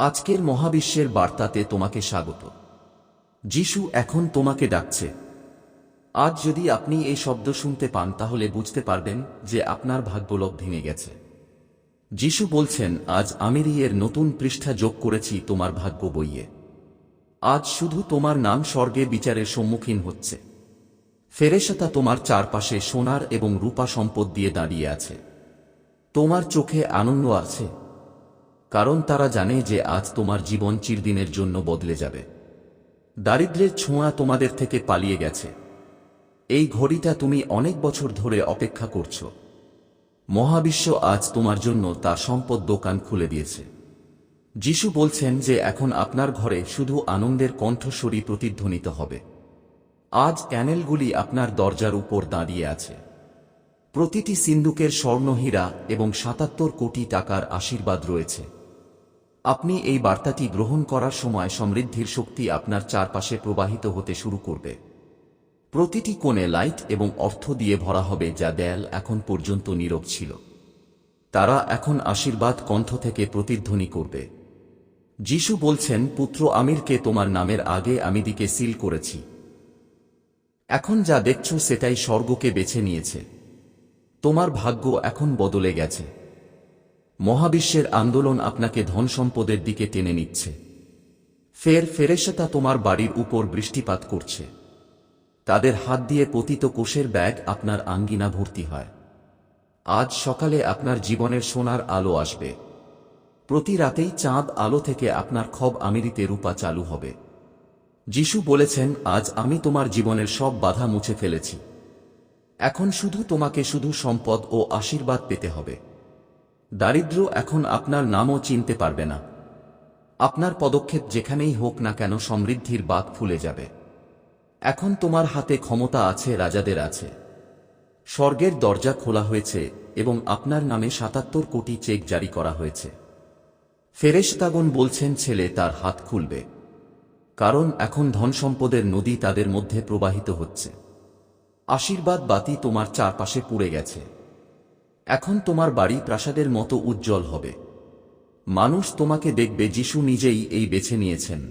আজকের মহাবিশ্বের বার্তাতে তোমাকে স্বাগত। যিশু এখন তোমাকে ডাকছে। আজ যদি আপনি এই শব্দ শুনতে পান, তাহলে বুঝতে পারবেন যে আপনার ভাগ্যলোক ভেঙে গেছে। যিশু বলছেন, আজ আমিরি এর নতুন পৃষ্ঠা যোগ করেছি তোমার ভাগ্য বইয়ে। আজ শুধু তোমার নাম স্বর্গে বিচারের সম্মুখীন হচ্ছে। ফেরেশতা তোমার চারপাশে সোনার এবং রূপা সম্পদ দিয়ে দাঁড়িয়ে আছে। তোমার চোখে আনন্দ আছে। কারণ তারা জানে যে আজ তোমার জীবন চিরদিনের জন্য বদলে যাবে। দারিদ্র্যের ছোঁয়া তোমাদের থেকে পালিয়ে গেছে। এই ঘড়িটা তুমি অনেক বছর ধরে অপেক্ষা করছ। মহাবিশ্ব আজ তোমার জন্য তা সম্পদ দোকান খুলে দিয়েছে। যিশু বলছেন যে এখন আপনার ঘরে শুধু আনন্দের কণ্ঠস্বরী প্রতিধ্বনিত হবে। আজ ক্যানেলগুলি আপনার দরজার উপর দাঁড়িয়ে আছে। প্রতিটি সিন্দুকের স্বর্ণহীরা এবং সাতাত্তর কোটি টাকার আশীর্বাদ রয়েছে। আপনি এই বার্তাটি গ্রহণ করার সময় সমৃদ্ধির শক্তি আপনার চারপাশে প্রবাহিত হতে শুরু করবে। প্রতিটি কোণে লাইট এবং অর্থ দিয়ে ভরা হবে যা দেয়াল এখন পর্যন্ত নীরব ছিল। তারা এখন আশীর্বাদ কণ্ঠ থেকে প্রতিধ্বনি করবে। যিশু বলছেন, পুত্র আমিরকে তোমার নামের আগে আমি দিকে সিল করেছি। এখন যা দেখছ সেটাই স্বর্গকে বেছে নিয়েছে। তোমার ভাগ্য এখন বদলে গেছে। মহাবিশ্বের আন্দোলন আপনাকে ধন সম্পদের দিকে টেনে নিচ্ছে। ফের ফেরেশতা তোমার বাড়ির উপর বৃষ্টিপাত করছে। তাদের হাত দিয়ে পতিত কোষের ব্যাগ আপনার আঙ্গিনা ভর্তি হয়। আজ সকালে আপনার জীবনের সোনার আলো আসবে। প্রতি রাতেই চাঁদ আলো থেকে আপনার খব আমিরিতে রূপা চালু হবে। যিশু বলেছেন, আজ আমি তোমার জীবনের সব বাধা মুছে ফেলেছি। এখন শুধু তোমাকে শুধু সম্পদ ও আশীর্বাদ পেতে হবে। দারিদ্র এখন আপনার নামও চিনতে পারবে না। আপনার পদক্ষেপ যেখানেই হোক না কেন সমৃদ্ধির বাদ ফুলে যাবে। এখন তোমার হাতে ক্ষমতা আছে, রাজাদের আছে। স্বর্গের দরজা খোলা হয়েছে এবং আপনার নামে সাতাত্তর কোটি চেক জারি করা হয়েছে। ফেরেশতাগণ বলছেন, ছেলে, তার হাত খুলবে। কারণ এখন ধন সম্পদের নদী তাদের মধ্যে প্রবাহিত হচ্ছে। আশীর্বাদ বাতি তোমার চারপাশে পুড়ে গেছে। এখন তোমার বাড়ি প্রাসাদের মতো উজ্জ্বল হবে। মানুষ তোমাকে দেখবে যিশু নিজেই এই বেছে নিয়েছেন।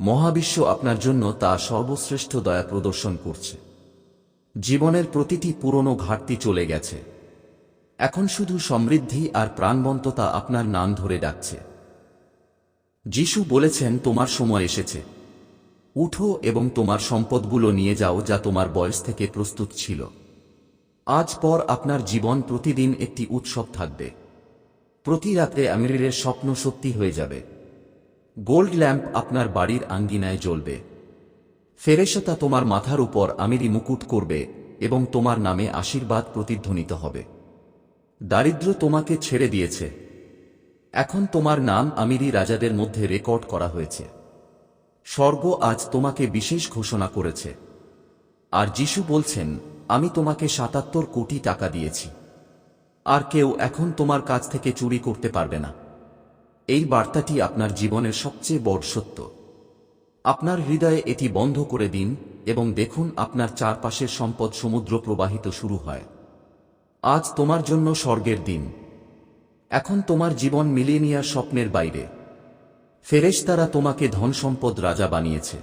মহাবিশ্ব আপনার জন্য তা সর্বশ্রেষ্ঠ দয়া প্রদর্শন করছে। জীবনের প্রতিটি পুরনো ঘাটতি চলে গেছে। এখন শুধু সমৃদ্ধি আর প্রাণবন্ততা আপনার নাম ধরে ডাকছে। যিশু বলেছেন, তোমার সময় এসেছে। উঠো এবং তোমার সম্পদগুলো নিয়ে যাও যা তোমার বয়স থেকে প্রস্তুত ছিল। আজ পর আপনার জীবন প্রতিদিন একটি উৎসব থাকবে। প্রতি রাতে আমিরের স্বপ্ন সত্যি হয়ে যাবে। গোল্ড ল্যাম্প আপনার বাড়ির আঙ্গিনায় জ্বলবে। ফেরেশতা তোমার মাথার উপর আমিরি মুকুট করবে এবং তোমার নামে আশীর্বাদ প্রতিধ্বনিত হবে। দারিদ্র তোমাকে ছেড়ে দিয়েছে। এখন তোমার নাম আমিরি রাজাদের মধ্যে রেকর্ড করা হয়েছে। স্বর্গ আজ তোমাকে বিশেষ ঘোষণা করেছে। আর যিশু বলছেন আমি তোমাকে সাতাত্তর কোটি টাকা দিয়েছি। আর কেউ এখন তোমার কাছ থেকে চুরি করতে পারবে না। এই বার্তাটি আপনার জীবনের সবচেয়ে বড় সত্য। আপনার হৃদয়ে এটি বন্ধ করে দিন এবং দেখুন আপনার চারপাশের সম্পদ সমুদ্র প্রবাহিত শুরু হয়। আজ তোমার জন্য স্বর্গের দিন। এখন তোমার জীবন মিলেনিয়া স্বপ্নের বাইরে। ফেরেশতারা তোমাকে ধন সম্পদ রাজা বানিয়েছে।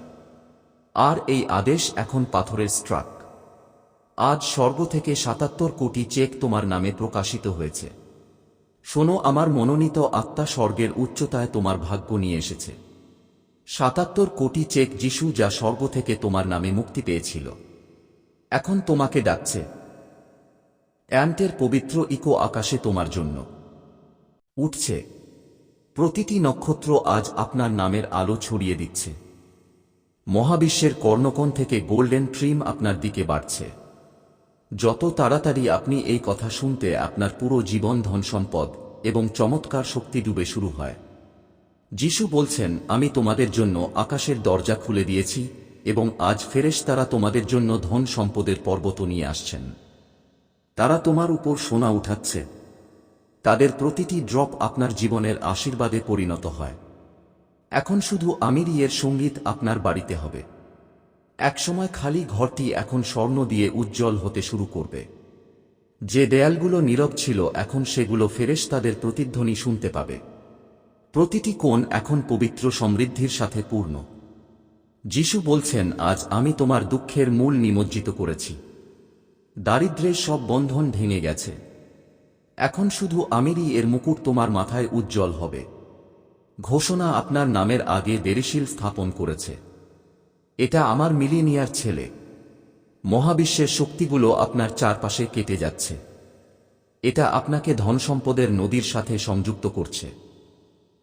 আর এই আদেশ এখন পাথরের স্ট্রাক। আজ স্বর্গ থেকে সাতাত্তর কোটি চেক তোমার নামে প্রকাশিত হয়েছে। শোনো, আমার মনোনীত আত্মা স্বর্গের উচ্চতায় তোমার ভাগ্য নিয়ে এসেছে। সাতাত্তর কোটি চেক যিশু যা স্বর্গ থেকে তোমার নামে মুক্তি পেয়েছিল। এখন তোমাকে ডাকছে। অ্যান্টের পবিত্র ইকো আকাশে তোমার জন্য। উঠছে। প্রতিটি নক্ষত্র আজ আপনার নামের আলো ছড়িয়ে দিচ্ছে। মহাবিশ্বের কর্ণকোণ থেকে গোল্ডেন ট্রিম আপনার দিকে বাড়ছে। যত তাড়াতাড়ি আপনি এই কথা শুনতে আপনার পুরো জীবন ধন সম্পদ এবং চমৎকার শক্তি ডুবে শুরু হয়। যিশু বলছেন, আমি তোমাদের জন্য আকাশের দরজা খুলে দিয়েছি এবং আজ ফেরেশ তারা তোমাদের জন্য ধন সম্পদের পর্বত নিয়ে আসছেন। তারা তোমার উপর সোনা উঠাচ্ছে। তাদের প্রতিটি ড্রপ আপনার জীবনের আশীর্বাদে পরিণত হয়। এখন শুধু আমিরি এর সংগীত আপনার বাড়িতে হবে। একসময় খালি ঘরটি এখন স্বর্ণ দিয়ে উজ্জ্বল হতে শুরু করবে। যে দেয়ালগুলো নীরব ছিল, এখন সেগুলো ফেরেশ তাদের প্রতিধ্বনি শুনতে পাবে। প্রতিটি কোণ এখন পবিত্র সমৃদ্ধির সাথে পূর্ণ। যিশু বলছেন, আজ আমি তোমার দুঃখের মূল নিমজ্জিত করেছি। দারিদ্র্যের সব বন্ধন ভেঙে গেছে। এখন শুধু আমিরই এর মুকুট তোমার মাথায় উজ্জ্বল হবে। ঘোষণা আপনার নামের আগে দেরিশীল স্থাপন করেছে। এটা আমার মিলিনিয়ার ছেলে। মহাবিশ্বের শক্তিগুলো আপনার চারপাশে কেটে যাচ্ছে। এটা আপনাকে ধনসম্পদের নদীর সাথে সংযুক্ত করছে।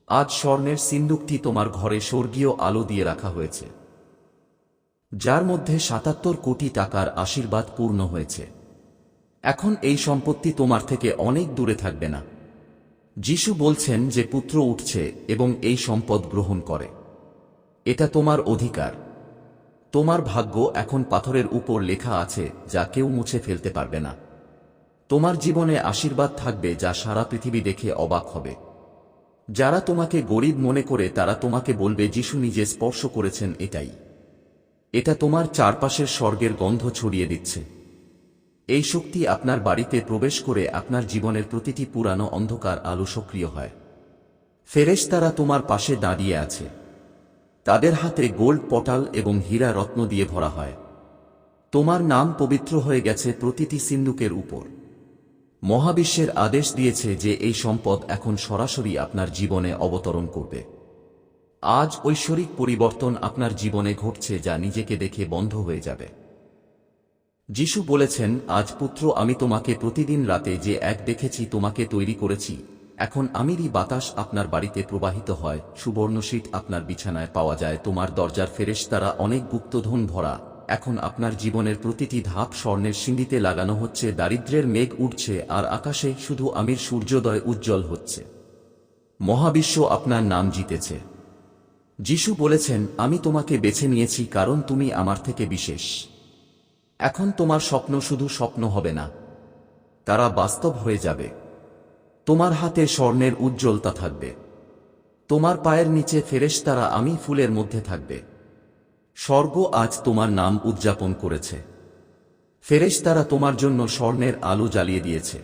আজ স্বর্ণের সিন্দুকটি তোমার ঘরে স্বর্গীয় আলো দিয়ে রাখা হয়েছে। যার মধ্যে সাতাত্তর কোটি টাকার আশীর্বাদ পূর্ণ হয়েছে। এখন এই সম্পত্তি তোমার থেকে অনেক দূরে থাকবে না। যিশু বলছেন যে পুত্র উঠছে এবং এই সম্পদ গ্রহণ করে। এটা তোমার অধিকার। তোমার ভাগ্য এখন পাথরের উপর লেখা আছে, যা কেউ মুছে ফেলতে পারবে না। তোমার জীবনে আশীর্বাদ থাকবে, যা সারা পৃথিবী দেখে অবাক হবে। যারা তোমাকে গরিব মনে করে, তারা তোমাকে বলবে, যিশু নিজে স্পর্শ করেছেন এটাই। এটা তোমার চারপাশের স্বর্গের গন্ধ ছড়িয়ে দিচ্ছে। এই শক্তি আপনার বাড়িতে প্রবেশ করে আপনার জীবনের প্রতিটি পুরানো অন্ধকার আলো সক্রিয় হয়। ফেরেশতারা তোমার পাশে দাঁড়িয়ে আছে। তাদের হাতে গোল্ড পটাল এবং হীরা রত্ন দিয়ে ভরা হয়। তোমার নাম পবিত্র হয়ে গেছে প্রতিটি সিন্দুকের উপর। মহাবিশ্বের আদেশ দিয়েছে যে এই সম্পদ এখন সরাসরি আপনার জীবনে অবতরণ করবে। আজ ঐশ্বরিক পরিবর্তন আপনার জীবনে ঘটছে যা নিজেকে দেখে বন্ধ হয়ে যাবে। যিশু বলেছেন, আজ পুত্র, আমি তোমাকে প্রতিদিন রাতে যে এক দেখেছি, তোমাকে তৈরি করেছি এখন আমিরই বাতাস আপনার বাড়িতে প্রবাহিত হয়, সুবর্ণ শীত আপনার বিছানায় পাওয়া যায়, তোমার দরজার ফেরেশতারা অনেক গুপ্তধন ভরা। এখন আপনার জীবনের প্রতিটি ধাপ স্বর্ণের সিঁড়িতে লাগানো হচ্ছে, দারিদ্র্যের মেঘ উঠছে আর আকাশে শুধু আমির সূর্যোদয় উজ্জ্বল হচ্ছে। মহাবিশ্ব আপনার নাম জিতেছে। যিশু বলেছেন, আমি তোমাকে বেছে নিয়েছি কারণ তুমি আমার থেকে বিশেষ। এখন তোমার স্বপ্ন শুধু স্বপ্ন হবে না। তারা বাস্তব হয়ে যাবে। তোমার হাতে স্বর্ণের উজ্জ্বলতা থাকবে। তোমার পায়ের নিচে ফেরেশতারা আমি ফুলের মধ্যে থাকবে। স্বর্গ আজ তোমার নাম উদযাপন করেছে। ফেরেশতারা তোমার জন্য স্বর্ণের আলো জ্বালিয়ে দিয়েছে।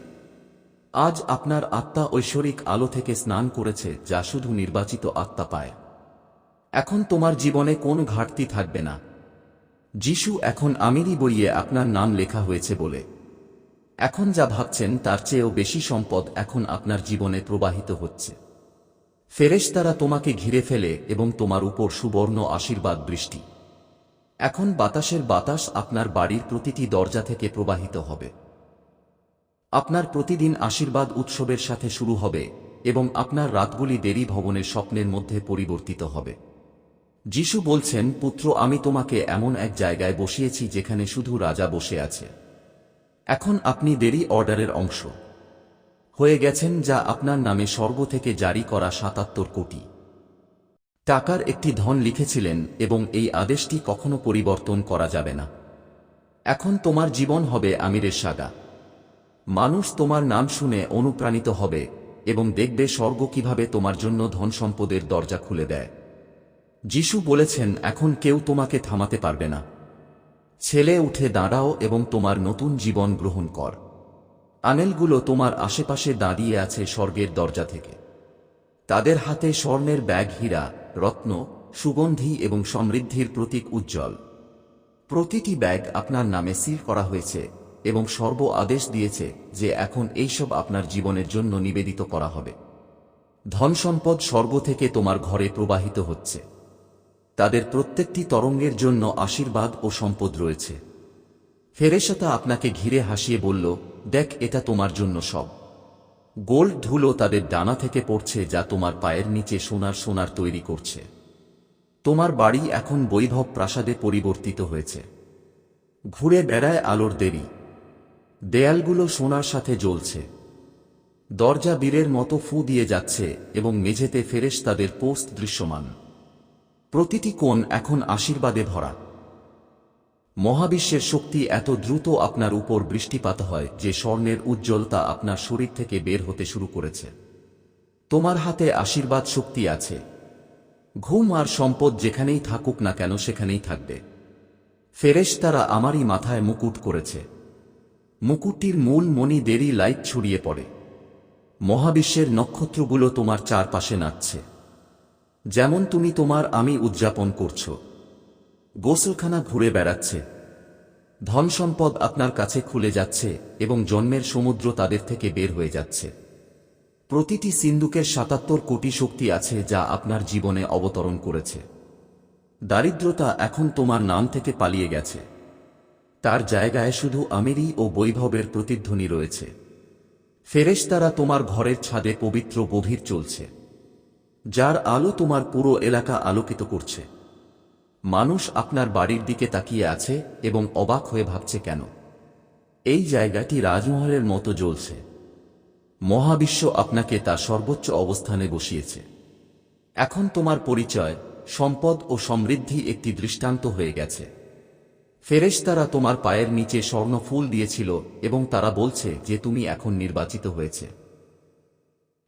আজ আপনার আত্মা ঐশ্বরিক আলো থেকে স্নান করেছে, যা শুধু নির্বাচিত আত্মা পায়। এখন তোমার জীবনে কোনো ঘাটতি থাকবে না। যিশু এখন আমিরই বইয়ে আপনার নাম লেখা হয়েছে বলে। এখন যা ভাবছেন, তার চেয়েও বেশি সম্পদ এখন আপনার জীবনে প্রবাহিত হচ্ছে। ফেরেশতারা তোমাকে ঘিরে ফেলে এবং তোমার উপর সুবর্ণ আশীর্বাদ বৃষ্টি এখন বাতাসের বাতাস আপনার বাড়ির প্রতিটি দরজা থেকে প্রবাহিত হবে। আপনার প্রতিদিন আশীর্বাদ উৎসবের সাথে শুরু হবে এবং আপনার রাতগুলি দেরি ভবনের স্বপ্নের মধ্যে পরিবর্তিত হবে। যিশু বলছেন, পুত্র, আমি তোমাকে এমন এক জায়গায় বসিয়েছি যেখানে শুধু রাজা বসে আছে। এখন আপনি দেরি অর্ডারের অংশ। হয়ে গেছেন যা আপনার নামে স্বর্গ থেকে জারি করা সাতাত্তর কোটি। টাকার একটি ধন লিখেছিলেন এবং এই আদেশটি কখনো পরিবর্তন করা যাবে না। এখন তোমার জীবন হবে আমিরের সাগা। মানুষ তোমার নাম শুনে অনুপ্রাণিত হবে এবং দেখবে স্বর্গ কীভাবে তোমার জন্য ধন সম্পদের দরজা খুলে দেয়। যিশু বলেছেন, এখন কেউ তোমাকে থামাতে পারবে না। ছেলে উঠে দাঁড়াও এবং তোমার নতুন জীবন গ্রহণ কর। আনেলগুলো তোমার আশেপাশে দাঁড়িয়ে আছে স্বর্গের দরজা থেকে। তাদের হাতে স্বর্ণের ব্যাগ হীরা, রত্ন, সুগন্ধি এবং সমৃদ্ধির প্রতীক উজ্জ্বল। প্রতিটি ব্যাগ আপনার নামে সিল করা হয়েছে এবং সর্ব আদেশ দিয়েছে যে এখন এইসব আপনার জীবনের জন্য নিবেদিত করা হবে। ধনসম্পদ স্বর্গ থেকে তোমার ঘরে প্রবাহিত হচ্ছে। তাদের প্রত্যেকটি তরঙ্গের জন্য আশীর্বাদ ও সম্পদ রয়েছে। ফেরেশতা আপনাকে ঘিরে হাসিয়ে বলল, দেখ, এটা তোমার জন্য সব। গোল্ড ধুলো তাদের ডানা থেকে পড়ছে যা তোমার পায়ের নিচে সোনার সোনার তৈরি করছে। তোমার বাড়ি এখন বৈভব প্রাসাদে পরিবর্তিত হয়েছে। ঘুরে বেড়ায় আলোর দেরি। দেয়ালগুলো সোনার সাথে জ্বলছে। দরজা বীরের মতো ফু দিয়ে যাচ্ছে এবং মেঝেতে ফেরেশ তাদের পোস্ট দৃশ্যমান। প্রতিটি কোণ এখন আশীর্বাদে ভরা। মহাবিশ্বের শক্তি এত দ্রুত আপনার উপর বৃষ্টিপাত হয় যে স্বর্ণের উজ্জ্বলতা আপনার শরীর থেকে বের হতে শুরু করেছে। তোমার হাতে আশীর্বাদ শক্তি আছে। ঘুম আর সম্পদ যেখানেই থাকুক না কেন সেখানেই থাকবে। ফেরেশ তারা আমারই মাথায় মুকুট করেছে। মুকুটটির মূল মণি দেরি লাইট ছড়িয়ে পড়ে। মহাবিশ্বের নক্ষত্রগুলো তোমার চারপাশে নাচছে। যেমন তুমি তোমার আমি উদযাপন করছ। গোসলখানা ঘুরে বেড়াচ্ছে। ধন সম্পদ আপনার কাছে খুলে যাচ্ছে এবং জন্মের সমুদ্র তাদের থেকে বের হয়ে যাচ্ছে। প্রতিটি সিন্ধুকের সাতাত্তর কোটি শক্তি আছে যা আপনার জীবনে অবতরণ করেছে। দারিদ্রতা এখন তোমার নাম থেকে পালিয়ে গেছে। তার জায়গায় শুধু আমেরি ও বৈভবের প্রতিধ্বনি রয়েছে। ফেরেশতারা তোমার ঘরের ছাদে পবিত্র গভীর চলছে। যার আলো তোমার পুরো এলাকা আলোকিত করছে। মানুষ আপনার বাড়ির দিকে তাকিয়ে আছে এবং অবাক হয়ে ভাবছে কেন? এই জায়গাটি রাজমহলের মতো জ্বলছে। মহাবিশ্ব আপনাকে তার সর্বোচ্চ অবস্থানে বসিয়েছে। এখন তোমার পরিচয়, সম্পদ ও সমৃদ্ধি একটি দৃষ্টান্ত হয়ে গেছে। ফেরেশতারা তোমার পায়ের নিচে স্বর্ণ ফুল দিয়েছিল এবং তারা বলছে যে তুমি এখন নির্বাচিত হয়েছে।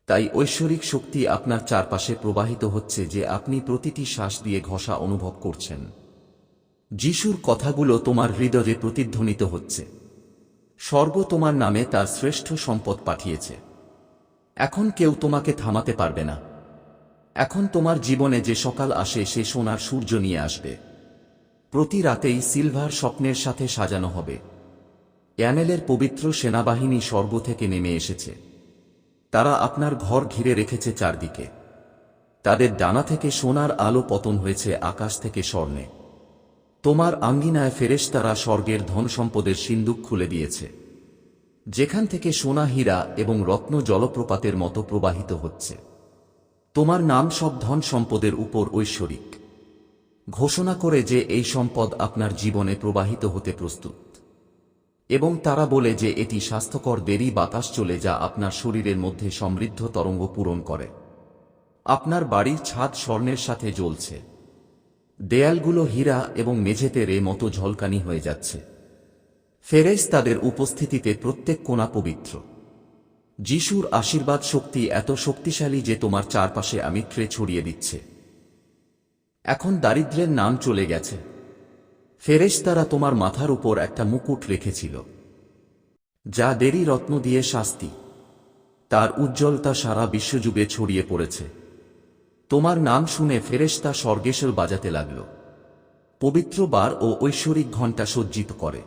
তাই ঐশ্বরিক শক্তি আপনার চারপাশে প্রবাহিত হচ্ছে যে আপনি প্রতিটি শ্বাস দিয়ে ঘষা অনুভব করছেন। যিশুর কথাগুলো তোমার হৃদয়ে প্রতিধ্বনিত হচ্ছে। স্বর্গ তোমার নামে তার শ্রেষ্ঠ সম্পদ পাঠিয়েছে। এখন কেউ তোমাকে থামাতে পারবে না। এখন তোমার জীবনে যে সকাল আসে সে সোনার সূর্য নিয়ে আসবে। প্রতি রাতেই সিলভার স্বপ্নের সাথে সাজানো হবে। অ্যানেলের পবিত্র সেনাবাহিনী স্বর্গ থেকে নেমে এসেছে। তারা আপনার ঘর ঘিরে রেখেছে চারদিকে। তাদের ডানা থেকে সোনার আলো পতন হয়েছে আকাশ থেকে স্বর্ণে। তোমার আঙ্গিনায় ফেরেশ তারা স্বর্গের ধন সম্পদের সিন্দুক খুলে দিয়েছে। যেখান থেকে সোনা হীরা এবং রত্ন জলপ্রপাতের মতো প্রবাহিত হচ্ছে। তোমার নাম সব ধন সম্পদের উপর ঐশ্বরিক। ঘোষণা করে যে এই সম্পদ আপনার জীবনে প্রবাহিত হতে প্রস্তুত। এবং তারা বলে যে এটি স্বাস্থ্যকর দেরি বাতাস চলে যা আপনার শরীরের মধ্যে সমৃদ্ধ তরঙ্গ পূরণ করে। আপনার বাড়ির ছাদ স্বর্ণের সাথে জ্বলছে। দেয়ালগুলো হীরা এবং মেঝেতে রে মতো ঝলকানি হয়ে যাচ্ছে। ফেরেস তাদের উপস্থিতিতে প্রত্যেক কোণা পবিত্র। যিশুর আশীর্বাদ শক্তি এত শক্তিশালী যে তোমার চারপাশে আমিত্রে ছড়িয়ে দিচ্ছে। এখন দারিদ্র্যের নাম চলে গেছে। ফেরেশতারা তোমার মাথার উপর একটা মুকুট রেখেছিল, যা দেরি রত্ন দিয়ে শাস্তি। তার উজ্জ্বলতা সারা বিশ্বযুগে ছড়িয়ে পড়েছে। তোমার নাম শুনে ফেরেশতা স্বর্গেশ্বর বাজাতে লাগল। পবিত্র বার ও ঐশ্বরিক ঘণ্টা সজ্জিত করে।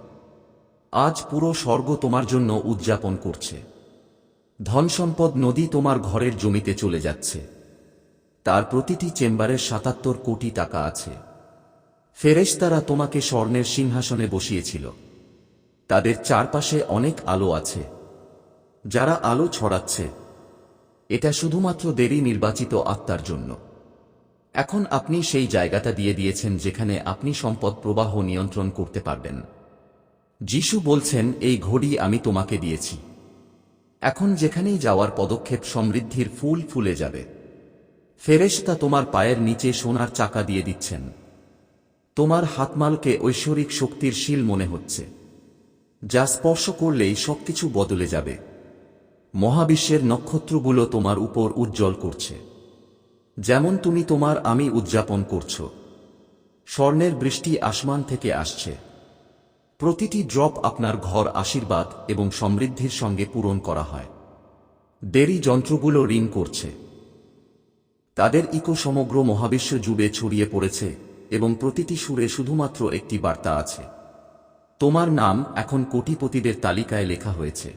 আজ পুরো স্বর্গ তোমার জন্য উদযাপন করছে। ধন সম্পদ নদী তোমার ঘরের জমিতে চলে যাচ্ছে। তার প্রতিটি চেম্বারের সাতাত্তর কোটি টাকা আছে। ফেরেশতারা তোমাকে স্বর্ণের সিংহাসনে বসিয়েছিল। তাদের চারপাশে অনেক আলো আছে। যারা আলো ছড়াচ্ছে, এটা শুধুমাত্র দেরি নির্বাচিত আত্মার জন্য। এখন আপনি সেই জায়গাটা দিয়ে দিয়েছেন যেখানে আপনি সম্পদ প্রবাহ নিয়ন্ত্রণ করতে পারবেন। যিশু বলছেন, এই ঘড়ি আমি তোমাকে দিয়েছি। এখন যেখানেই যাওয়ার পদক্ষেপ সমৃদ্ধির ফুল ফুলে যাবে। ফেরেশতা তোমার পায়ের নিচে সোনার চাকা দিয়ে দিচ্ছেন। তোমার হাতমালকে ঐশ্বরিক শক্তির শিল মনে হচ্ছে, যা স্পর্শ করলেই সবকিছু বদলে যাবে। মহাবিশ্বের নক্ষত্রগুলো তোমার উপর উজ্জ্বল করছে। যেমন তুমি তোমার আমি উদযাপন করছ। স্বর্ণের বৃষ্টি আসমান থেকে আসছে। প্রতিটি ড্রপ আপনার ঘর আশীর্বাদ এবং সমৃদ্ধির সঙ্গে পূরণ করা হয়। দেরি যন্ত্রগুলো রিং করছে। তাদের ইকো সমগ্র মহাবিশ্ব জুড়ে ছড়িয়ে পড়েছে। এবং প্রতিটি সুরে শুধুমাত্র একটি বার্তা আছে। তোমার নাম এখন কোটিপতিদের তালিকায় লেখা হয়েছে।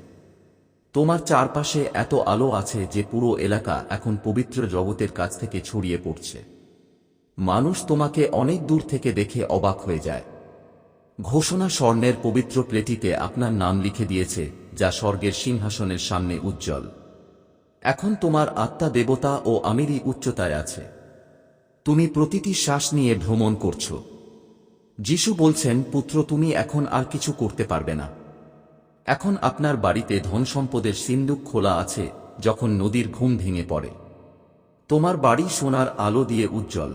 তোমার চারপাশে এত আলো আছে যে পুরো এলাকা এখন পবিত্র জগতের কাছ থেকে ছড়িয়ে পড়ছে। মানুষ তোমাকে অনেক দূর থেকে দেখে অবাক হয়ে যায়। ঘোষণা স্বর্ণের পবিত্র প্লেটিতে আপনার নাম লিখে দিয়েছে, যা স্বর্গের সিংহাসনের সামনে উজ্জ্বল। এখন তোমার আত্মা দেবতা ও আমিরই উচ্চতায় আছে। তুমি প্রতিটি শ্বাস নিয়ে ভ্রমণ করছ। যিশু বলছেন, পুত্র, তুমি এখন আর কিছু করতে পারবে না। এখন আপনার বাড়িতে ধন সম্পদের সিন্দুক খোলা আছে, যখন নদীর ঘুম ভেঙে পড়ে। তোমার বাড়ি সোনার আলো দিয়ে উজ্জ্বল।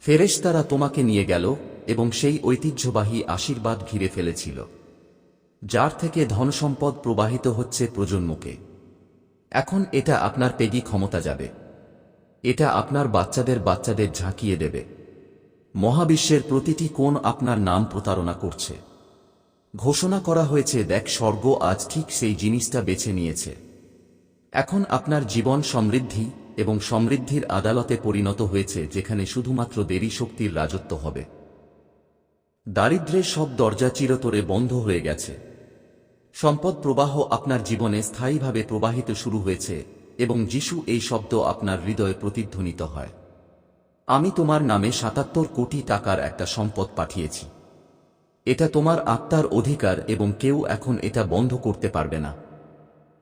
ফেরেশতারা তোমাকে নিয়ে গেল এবং সেই ঐতিহ্যবাহী আশীর্বাদ ঘিরে ফেলেছিল, যার থেকে ধন সম্পদ প্রবাহিত হচ্ছে প্রজন্মকে। এখন এটা আপনার পেগি ক্ষমতা যাবে। এটা আপনার বাচ্চাদের বাচ্চাদের ঝাঁকিয়ে দেবে। মহাবিশ্বের প্রতিটি কোণ আপনার নাম প্রতারণা করছে। ঘোষণা করা হয়েছে, দেখ, স্বর্গ আজ ঠিক সেই জিনিসটা বেছে নিয়েছে। এখন আপনার জীবন সমৃদ্ধি এবং সমৃদ্ধির আদালতে পরিণত হয়েছে, যেখানে শুধুমাত্র দেরি শক্তির রাজত্ব হবে। দারিদ্র্যের সব দরজা চিরতরে বন্ধ হয়ে গেছে। সম্পদ প্রবাহ আপনার জীবনে স্থায়ীভাবে প্রবাহিত শুরু হয়েছে। এবং যিশু এই শব্দ আপনার হৃদয়ে প্রতিধ্বনিত হয়। আমি তোমার নামে সাতাত্তর কোটি টাকার একটা সম্পদ পাঠিয়েছি। এটা তোমার আত্মার অধিকার এবং কেউ এখন এটা বন্ধ করতে পারবে না।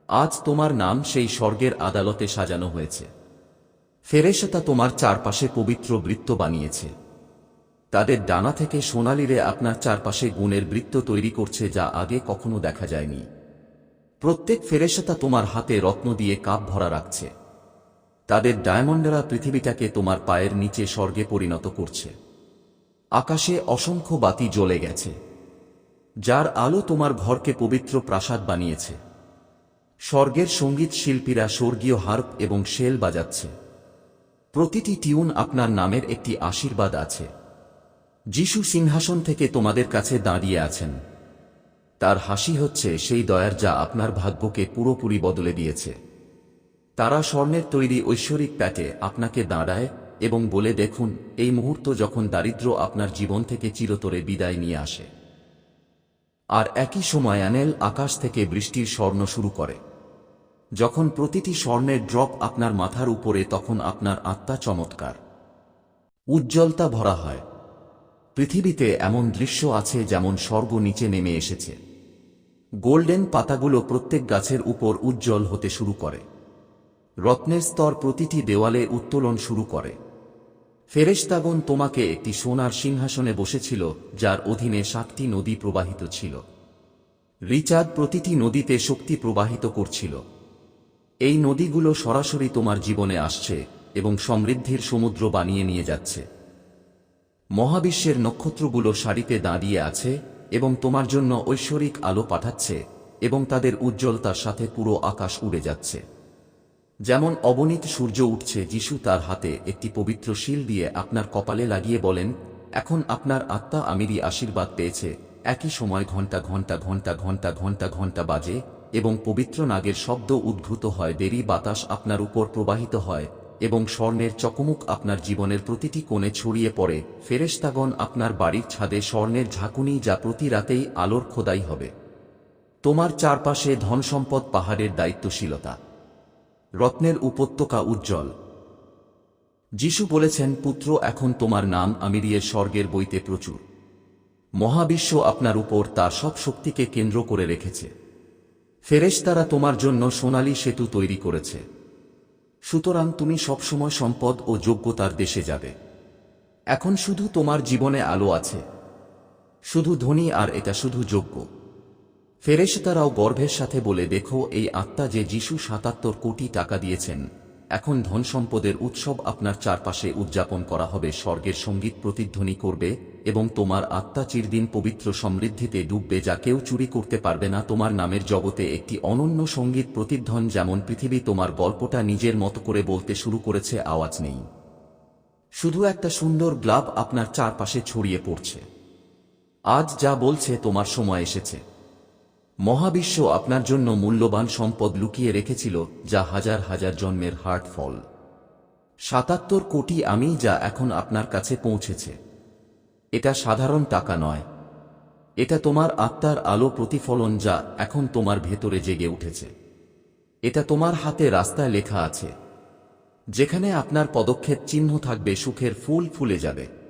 আজ তোমার নাম সেই স্বর্গের আদালতে সাজানো হয়েছে। ফেরেশতা তোমার চারপাশে পবিত্র বৃত্ত বানিয়েছে। তাদের ডানা থেকে সোনালিরে আপনার চারপাশে গুণের বৃত্ত তৈরি করছে যা আগে কখনো দেখা যায়নি। প্রত্যেক ফেরেশতা তোমার হাতে রত্ন দিয়ে কাপ ভরা রাখছে। তাদের ডায়মন্ডেরা পৃথিবীটাকে তোমার পায়ের নিচে স্বর্গে পরিণত করছে। আকাশে অসংখ্য বাতি জ্বলে গেছে। যার আলো তোমার ঘরকে পবিত্র প্রাসাদ বানিয়েছে। স্বর্গের সংগীত শিল্পীরা স্বর্গীয় হার্প এবং শেল বাজাচ্ছে। প্রতিটি টিউন আপনার নামের একটি আশীর্বাদ আছে। যিশু সিংহাসন থেকে তোমাদের কাছে দাঁড়িয়ে আছেন। তার হাসি হচ্ছে সেই দয়ার যা আপনার ভাগ্যকে পুরোপুরি বদলে দিয়েছে। তারা স্বর্ণের তৈরি ঐশ্বরিক প্যাটে আপনাকে দাঁড়ায় এবং বলে, দেখুন, এই মুহূর্ত যখন দারিদ্র্য আপনার জীবন থেকে চিরতরে বিদায় নিয়ে আসে। আর একই সময় অ্যানেল আকাশ থেকে বৃষ্টির স্বর্ণ শুরু করে। যখন প্রতিটি স্বর্ণের ড্রপ আপনার মাথার উপরে, তখন আপনার আত্মা চমৎকার। উজ্জ্বলতা ভরা হয়। পৃথিবীতে এমন দৃশ্য আছে যেমন স্বর্গ নিচে নেমে এসেছে। গোল্ডেন পাতাগুলো প্রত্যেক গাছের উপর উজ্জ্বল হতে শুরু করে। রত্নের স্তর প্রতিটি দেওয়ালে উত্তোলন শুরু করে। ফেরেশতাগণ তোমাকে একটি সোনার সিংহাসনে বসেছিল, যার অধীনে সাতটি নদী প্রবাহিত ছিল। রিচার্ড প্রতিটি নদীতে শক্তি প্রবাহিত করছিল। এই নদীগুলো সরাসরি তোমার জীবনে আসছে এবং সমৃদ্ধির সমুদ্র বানিয়ে নিয়ে যাচ্ছে। মহাবিশ্বের নক্ষত্রগুলো সারিতে দাঁড়িয়ে আছে এবং তোমার জন্য ঐশ্বরিক আলো পাঠাচ্ছে এবং তাদের উজ্জ্বলতার সাথে পুরো আকাশ উড়ে যাচ্ছে। যেমন অবনীত সূর্য উঠছে, যিশু তার হাতে একটি পবিত্র শিল দিয়ে আপনার কপালে লাগিয়ে বলেন, এখন আপনার আত্মা আমিরই আশীর্বাদ পেয়েছে। একই সময় ঘণ্টা ঘণ্টা ঘণ্টা ঘণ্টা ঘণ্টা ঘণ্টা বাজে এবং পবিত্র নাগের শব্দ উদ্ভূত হয়, দেরি বাতাস আপনার উপর প্রবাহিত হয়। এবং স্বর্ণের চকমুক আপনার জীবনের প্রতিটি কোণে ছড়িয়ে পড়ে। ফেরেশতাগণ আপনার বাড়ির ছাদে স্বর্ণের ঝাঁকুনি যা প্রতি রাতেই আলোর খোদাই হবে। তোমার চারপাশে ধনসম্পদ পাহাড়ের দায়িত্বশীলতা। রত্নের উপত্যকা উজ্জ্বল। যিশু বলেছেন, পুত্র, এখন তোমার নাম আমিরিয়ের স্বর্গের বইতে প্রচুর। মহাবিশ্ব আপনার উপর তার সব শক্তিকে কেন্দ্র করে রেখেছে। ফেরেশতারা তোমার জন্য সোনালী সেতু তৈরি করেছে। সুতরাং তুমি সবসময় সম্পদ ও যোগ্যতার দেশে যাবে। এখন শুধু তোমার জীবনে আলো আছে। শুধু ধনী আর এটা শুধু যোগ্য। ফেরেশতারাও গর্ভের সাথে বলে, দেখো, এই আত্মা যে যিশু সাতাত্তর কোটি টাকা দিয়েছেন এখন ধন সম্পদের উৎসব আপনার চারপাশে উদযাপন করা হবে। স্বর্গের সংগীত প্রতিধ্বনি করবে এবং তোমার আত্মা চিরদিন পবিত্র সমৃদ্ধিতে ডুববে যা কেউ চুরি করতে পারবে না। তোমার নামের জগতে একটি অনন্য সংগীত প্রতিধ্বন যেমন পৃথিবী তোমার গল্পটা নিজের মতো করে বলতে শুরু করেছে, আওয়াজ নেই। শুধু একটা সুন্দর গ্লাব আপনার চারপাশে ছড়িয়ে পড়ছে। আজ যা বলছে তোমার সময় এসেছে। মহাবিশ্ব আপনার জন্য মূল্যবান সম্পদ লুকিয়ে রেখেছিল, যা হাজার হাজার জন্মের হার্ট ফল। সাতাত্তর কোটি আমি যা এখন আপনার কাছে পৌঁছেছে। এটা সাধারণ টাকা নয়। এটা তোমার আত্মার আলো প্রতিফলন যা এখন তোমার ভেতরে জেগে উঠেছে। এটা তোমার হাতে রাস্তায় লেখা আছে। যেখানে আপনার পদক্ষেপ চিহ্ন থাকবে, সুখের ফুল ফুলে যাবে।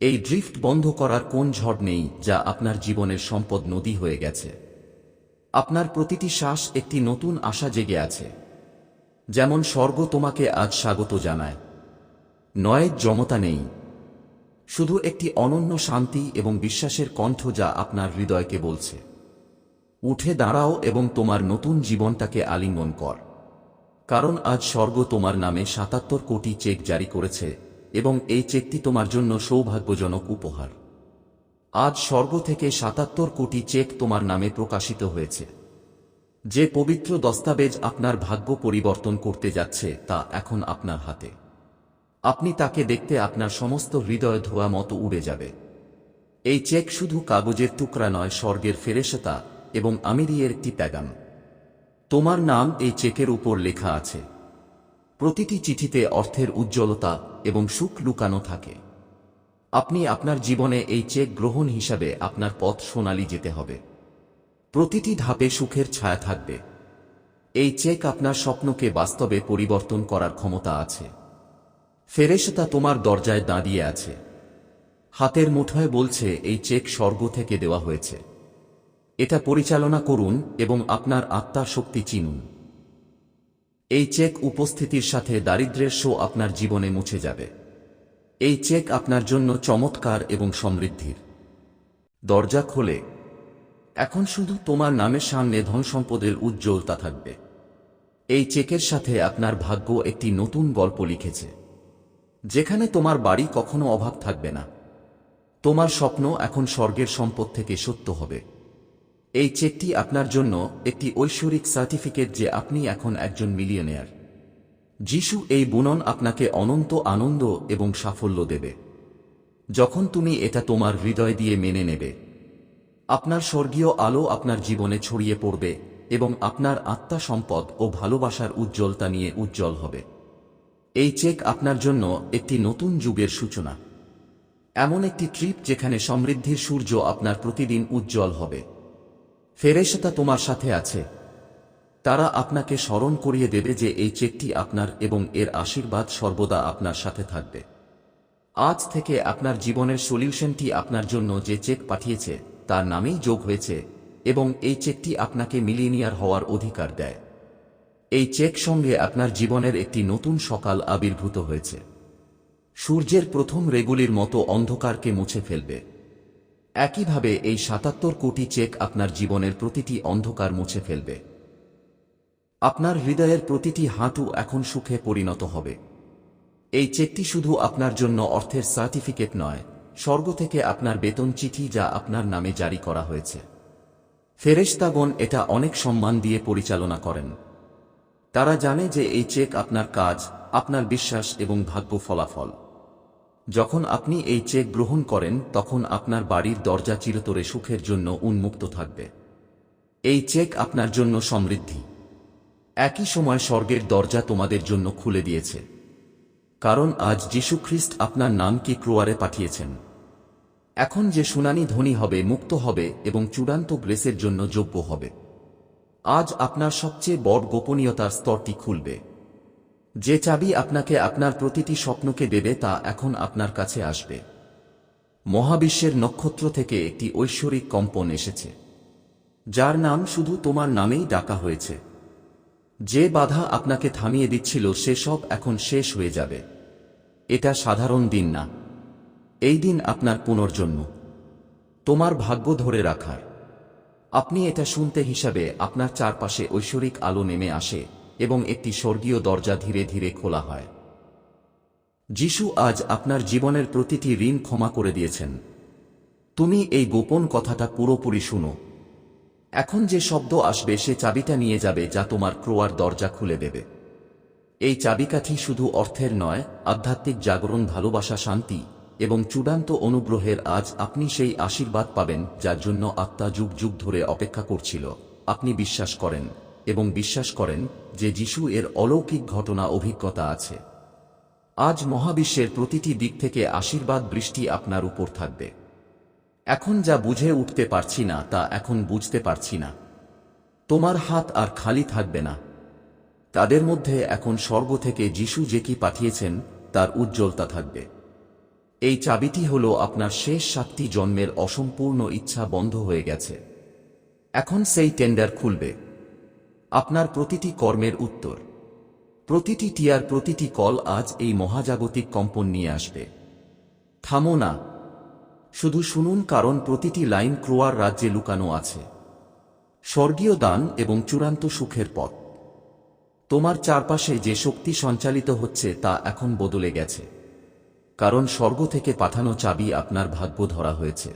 এই ড্রিফট বন্ধ করার কোন ঝড় নেই যা আপনার জীবনের সম্পদ নদী হয়ে গেছে। আপনার প্রতিটি শ্বাস একটি নতুন আশা জেগে আছে। যেমন স্বর্গ তোমাকে আজ স্বাগত জানায়। নয়ের জমতা নেই। শুধু একটি অনন্য শান্তি এবং বিশ্বাসের কণ্ঠ যা আপনার হৃদয়কে বলছে। উঠে দাঁড়াও এবং তোমার নতুন জীবনটাকে আলিঙ্গন কর। কারণ আজ স্বর্গ তোমার নামে সাতাত্তর কোটি চেক জারি করেছে এবং এই চেকটি তোমার জন্য সৌভাগ্যজনক উপহার। আজ স্বর্গ থেকে সাতাত্তর কোটি চেক তোমার নামে প্রকাশিত হয়েছে। যে পবিত্র দস্তাবেজ আপনার ভাগ্য পরিবর্তন করতে যাচ্ছে, তা এখন আপনার হাতে। আপনি তাকে দেখতে আপনার সমস্ত হৃদয় ধোয়া মতো উড়ে যাবে। এই চেক শুধু কাগজের টুকরা নয়, স্বর্গের ফেরেশতা এবং আমিরিয়ের একটি প্যাগাম। তোমার নাম এই চেকের উপর লেখা আছে। প্রতিটি চিঠিতে অর্থের উজ্জ্বলতা এবং সুখ লুকানো থাকে। আপনি আপনার জীবনে এই চেক গ্রহণ হিসাবে আপনার পথ সোনালি যেতে হবে। প্রতিটি ধাপে সুখের ছায়া থাকবে। এই চেক আপনার স্বপ্নকে বাস্তবে পরিবর্তন করার ক্ষমতা আছে। ফেরেশতা তোমার দরজায় দাঁড়িয়ে আছে। হাতের মুঠোয় বলছে, এই চেক স্বর্গ থেকে দেওয়া হয়েছে। এটা পরিচালনা করুন এবং আপনার আত্মার শক্তি চিনুন। এই চেক উপস্থিতির সাথে দারিদ্র্যের শো আপনার জীবনে মুছে যাবে। এই চেক আপনার জন্য চমৎকার এবং সমৃদ্ধির। দরজা খোলে। এখন শুধু তোমার নামের সামনে ধন সম্পদের উজ্জ্বলতা থাকবে। এই চেকের সাথে আপনার ভাগ্য একটি নতুন গল্প লিখেছে। যেখানে তোমার বাড়ি কখনো অভাব থাকবে না। তোমার স্বপ্ন এখন স্বর্গের সম্পদ থেকে সত্য হবে। এই চেকটি আপনার জন্য একটি ঐশ্বরিক সার্টিফিকেট যে আপনি এখন একজন মিলিয়নেয়ার। যিশু এই বুনন আপনাকে অনন্ত আনন্দ এবং সাফল্য দেবে। যখন তুমি এটা তোমার হৃদয় দিয়ে মেনে নেবে। আপনার স্বর্গীয় আলো আপনার জীবনে ছড়িয়ে পড়বে এবং আপনার আত্মা সম্পদ ও ভালোবাসার উজ্জ্বলতা নিয়ে উজ্জ্বল হবে। এই চেক আপনার জন্য একটি নতুন যুগের সূচনা। এমন একটি ট্রিপ যেখানে সমৃদ্ধির সূর্য আপনার প্রতিদিন উজ্জ্বল হবে। ফেরেশতা তোমার সাথে আছে। তারা আপনাকে স্মরণ করিয়ে দেবে যে এই চেকটি আপনার এবং এর আশীর্বাদ সর্বদা আপনার সাথে থাকবে। আজ থেকে আপনার জীবনের সলিউশনটি আপনার জন্য যে চেক পাঠিয়েছে, তার নামেই যোগ হয়েছে এবং এই চেকটি আপনাকে মিলিনিয়ার হওয়ার অধিকার দেয়। এই চেক সঙ্গে আপনার জীবনের একটি নতুন সকাল আবির্ভূত হয়েছে। সূর্যের প্রথম রেগুলির মতো অন্ধকারকে মুছে ফেলবে। একইভাবে এই সাতাত্তর কোটি চেক আপনার জীবনের প্রতিটি অন্ধকার মুছে ফেলবে। আপনার হৃদয়ের প্রতিটি হাঁটু এখন সুখে পরিণত হবে। এই চেকটি শুধু আপনার জন্য অর্থের সার্টিফিকেট নয়, স্বর্গ থেকে আপনার বেতন চিঠি যা আপনার নামে জারি করা হয়েছে। ফেরেশতাগণ এটা অনেক সম্মান দিয়ে পরিচালনা করেন। তারা জানে যে এই চেক আপনার কাজ, আপনার বিশ্বাস এবং ভাগ্য ফলাফল। যখন আপনি এই চেক গ্রহণ করেন, তখন আপনার বাড়ির দরজা চিরতরে সুখের জন্য উন্মুক্ত থাকবে। এই চেক আপনার জন্য সমৃদ্ধি। একই সময় স্বর্গের দরজা তোমাদের জন্য খুলে দিয়েছে। কারণ আজ যীশুখ্রিস্ট আপনার নাম কি ক্রোয়ারে পাঠিয়েছেন। এখন যে শুনানি ধনী হবে, মুক্ত হবে এবং চূড়ান্ত গ্রেসের জন্য যোগ্য হবে। আজ আপনার সবচেয়ে বড় গোপনীয়তার স্তরটি খুলবে। যে চাবি আপনাকে আপনার প্রতিটি স্বপ্নকে দেবে তা এখন আপনার কাছে আসবে। মহাবিশ্বের নক্ষত্র থেকে একটি ঐশ্বরিক কম্পন এসেছে। যার নাম শুধু তোমার নামেই ডাকা হয়েছে। যে বাধা আপনাকে থামিয়ে দিচ্ছিল সে সব এখন শেষ হয়ে যাবে। এটা সাধারণ দিন না। এই দিন আপনার পুনর্জন্ম। তোমার ভাগ্য ধরে রাখার। আপনি এটা শুনতে হিসাবে আপনার চারপাশে ঐশ্বরিক আলো নেমে আসে। এবং একটি স্বর্গীয় দরজা ধীরে ধীরে খোলা হয়। যিশু আজ আপনার জীবনের প্রতিটি ঋণ ক্ষমা করে দিয়েছেন। তুমি এই গোপন কথাটা পুরোপুরি শুনো। এখন যে শব্দ আসবে, সে চাবিটা নিয়ে যাবে যা তোমার ক্রোয়ার দরজা খুলে দেবে। এই চাবিকাঠি শুধু অর্থের নয়, আধ্যাত্মিক জাগরণ, ভালোবাসা, শান্তি এবং চূড়ান্ত অনুগ্রহের আজ আপনি সেই আশীর্বাদ পাবেন যার জন্য আত্মা যুগ যুগ ধরে অপেক্ষা করছিল। আপনি বিশ্বাস করেন। এবং বিশ্বাস করেন যে যিশু এর অলৌকিক ঘটনা অভিজ্ঞতা আছে। আজ মহাবিশ্বের প্রতিটি দিক থেকে আশীর্বাদ বৃষ্টি আপনার উপর থাকবে। এখন যা বুঝে উঠতে পারছি না, তা এখন বুঝতে পারছি না। তোমার হাত আর খালি থাকবে না। তাদের মধ্যে এখন স্বর্গ থেকে যিশু যে কি পাঠিয়েছেন, তার উজ্জ্বলতা থাকবে। এই চাবিটি হল আপনার শেষ সাতটি জন্মের অসম্পূর্ণ ইচ্ছা বন্ধ হয়ে গেছে। এখন সেই টেন্ডার খুলবে। আপনার প্রতিটি কর্মের উত্তর। প্রতিটি টিয়ার প্রতিটি কল আজ এই মহাজাগতিক কম্পন নিয়ে আসবে। থামো না। শুধু শুনুন কারণ প্রতিটি লাইন ক্রোয়ার রাজ্যে লুকানো আছে। স্বর্গীয় দান এবং চূড়ান্ত সুখের পথ। তোমার চারপাশে যে শক্তি সঞ্চালিত হচ্ছে তা এখন বদলে গেছে। কারণ স্বর্গ থেকে পাঠানো চাবি আপনার ভাগ্য ধরা হয়েছে।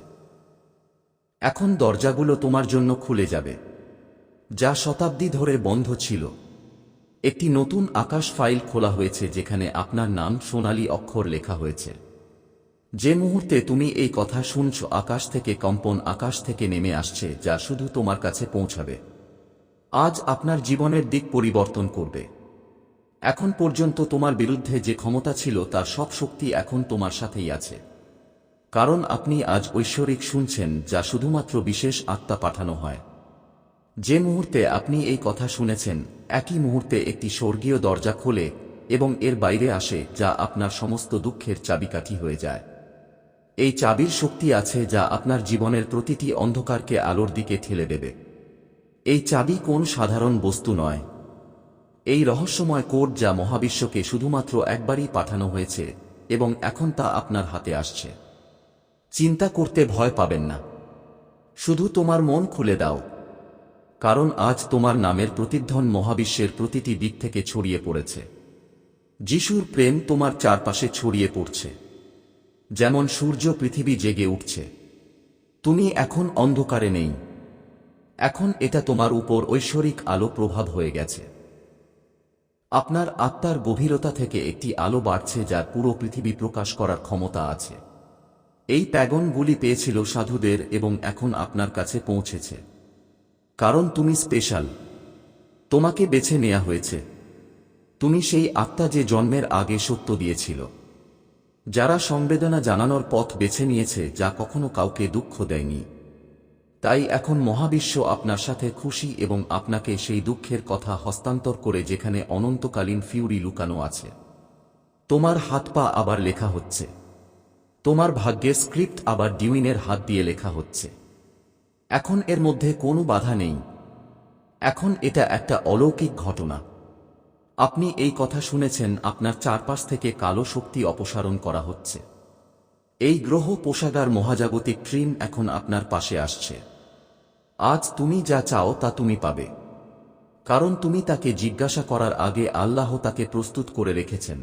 এখন দরজাগুলো তোমার জন্য খুলে যাবে। যা শতাব্দী ধরে বন্ধ ছিল। একটি নতুন আকাশ ফাইল খোলা হয়েছে যেখানে আপনার নাম সোনালী অক্ষর লেখা হয়েছে। যে মুহূর্তে তুমি এই কথা শুনছ, আকাশ থেকে কম্পন আকাশ থেকে নেমে আসছে, যা শুধু তোমার কাছে পৌঁছাবে। আজ আপনার জীবনের দিক পরিবর্তন করবে। এখন পর্যন্ত তোমার বিরুদ্ধে যে ক্ষমতা ছিল, তার সব শক্তি এখন তোমার সাথেই আছে। কারণ আপনি আজ ঐশ্বরিক শুনছেন, যা শুধুমাত্র বিশেষ আত্মা পাঠানো হয়। যে মুহূর্তে আপনি এই কথা শুনেছেন, একই মুহূর্তে একটি স্বর্গীয় দরজা খোলে এবং এর বাইরে আসে যা আপনার সমস্ত দুঃখের চাবিকাঠি হয়ে যায়। এই চাবির শক্তি আছে যা আপনার জীবনের প্রতিটি অন্ধকারকে আলোর দিকে ঠেলে দেবে। এই চাবি কোন সাধারণ বস্তু নয়। এই রহস্যময় কোড যা মহাবিশ্বকে শুধুমাত্র একবারই পাঠানো হয়েছে এবং এখন তা আপনার হাতে আসছে। চিন্তা করতে ভয় পাবেন না। শুধু তোমার মন খুলে দাও। কারণ আজ তোমার নামের প্রতিধ্বন মহাবিশ্বের প্রতিটি দিক থেকে ছড়িয়ে পড়েছে। যিশুর প্রেম তোমার চারপাশে ছড়িয়ে পড়ছে। যেমন সূর্য পৃথিবী জেগে উঠছে। তুমি এখন অন্ধকারে নেই। এখন এটা তোমার উপর ঐশ্বরিক আলো প্রভাব হয়ে গেছে। আপনার আত্মার গভীরতা থেকে একটি আলো বাড়ছে যার পুরো পৃথিবী প্রকাশ করার ক্ষমতা আছে। এই প্যাগনগুলি পেয়েছিল সাধুদের এবং এখন আপনার কাছে পৌঁছেছে। কারণ তুমি স্পেশাল। তোমাকে বেছে নেয়া হয়েছে। তুমি সেই আত্মা যে জন্মের আগে সত্য দিয়েছিল। যারা সংবেদনা জানানোর পথ বেছে নিয়েছে, যা কখনো কাউকে দুঃখ দেয়নি। তাই এখন মহাবিশ্ব আপনার সাথে খুশি এবং আপনাকে সেই দুঃখের কথা হস্তান্তর করে যেখানে অনন্তকালীন ফিউরি লুকানো আছে। তোমার হাত পা আবার লেখা হচ্ছে। তোমার ভাগ্যের স্ক্রিপ্ট আবার ডিউইনের হাত দিয়ে লেখা হচ্ছে। এখন এর মধ্যে কোনো বাধা নেই। এখন এটা একটা অলৌকিক ঘটনা। আপনি এই কথা শুনেছেন, আপনার চারপাশ থেকে কালো শক্তি অপসারণ করা হচ্ছে। এই গ্রহ পোষাগার মহাজাগতিক ট্রিম এখন আপনার পাশে আসছে। আজ তুমি যা চাও তা তুমি পাবে। কারণ তুমি তাকে জিজ্ঞাসা করার আগে আল্লাহ তাকে প্রস্তুত করে রেখেছেন।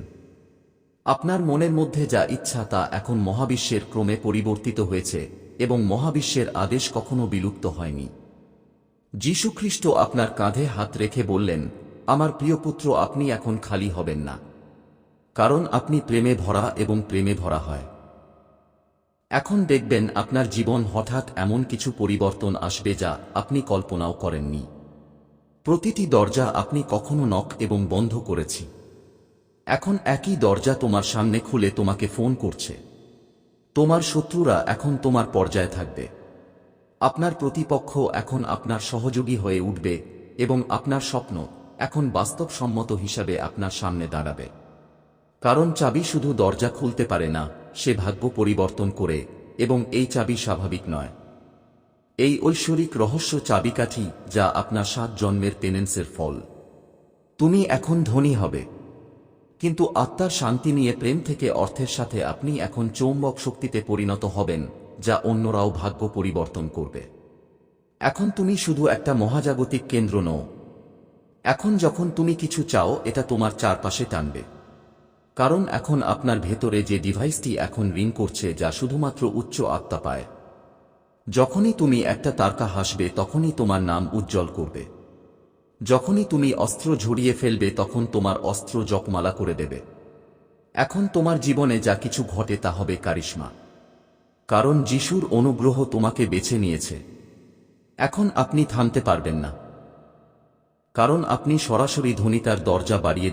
আপনার মনের মধ্যে যা ইচ্ছা তা এখন মহাবিশ্বের ক্রমে পরিবর্তিত হয়েছে। এবং মহাবিশ্বের আদেশ কখনো বিলুপ্ত হয়নি। যীশুখ্রিস্ট আপনার কাঁধে হাত রেখে বললেন, আমার প্রিয় পুত্র, আপনি এখন খালি হবেন না। কারণ আপনি প্রেমে ভরা এবং প্রেমে ভরা হয়। এখন দেখবেন আপনার জীবন হঠাৎ এমন কিছু পরিবর্তন আসবে যা আপনি কল্পনাও করেননি। প্রতিটি দরজা আপনি কখনো নখ এবং বন্ধ করেছি। এখন একই দরজা তোমার সামনে খুলে তোমাকে ফোন করছে। তোমার শত্রুরা এখন তোমার পর্যায়ে থাকবে। আপনার প্রতিপক্ষ এখন আপনার সহযোগী হয়ে উঠবে এবং আপনার স্বপ্ন এখন বাস্তবসম্মত হিসাবে আপনার সামনে দাঁড়াবে। কারণ চাবি শুধু দরজা খুলতে পারে না, সে ভাগ্য পরিবর্তন করে এবং এই চাবি স্বাভাবিক নয়। এই ঐশ্বরিক রহস্য চাবিকাঠি যা আপনার সাত জন্মের পেনেন্সের ফল। তুমি এখন ধনী হবে। কিন্তু আত্মার শান্তি নিয়ে প্রেম থেকে অর্থের সাথে আপনি এখন চৌম্বক শক্তিতে পরিণত হবেন, যা অন্যরাও ভাগ্য পরিবর্তন করবে। এখন তুমি শুধু একটা মহাজাগতিক কেন্দ্র নও। এখন যখন তুমি কিছু চাও, এটা তোমার চারপাশে টানবে। কারণ এখন আপনার ভেতরে যে ডিভাইসটি এখন রিং করছে, যা শুধুমাত্র উচ্চ আত্মা পায়। যখনই তুমি একটা তারকা হাসবে, তখনই তোমার নাম উজ্জ্বল করবে। যখনই তুমি অস্ত্র ঝরিয়ে ফেলবে তখন তোমার অস্ত্র জপমালা করে দেবে। এখন তোমার জীবনে যা কিছু ঘটে তা হবে কারিশ্মা। কারণ যিশুর অনুগ্রহ তোমাকে বেছে নিয়েছে। এখন আপনি থামতে পারবেন না। কারণ আপনি সরাসরি ধনিতার দরজা বাড়িয়ে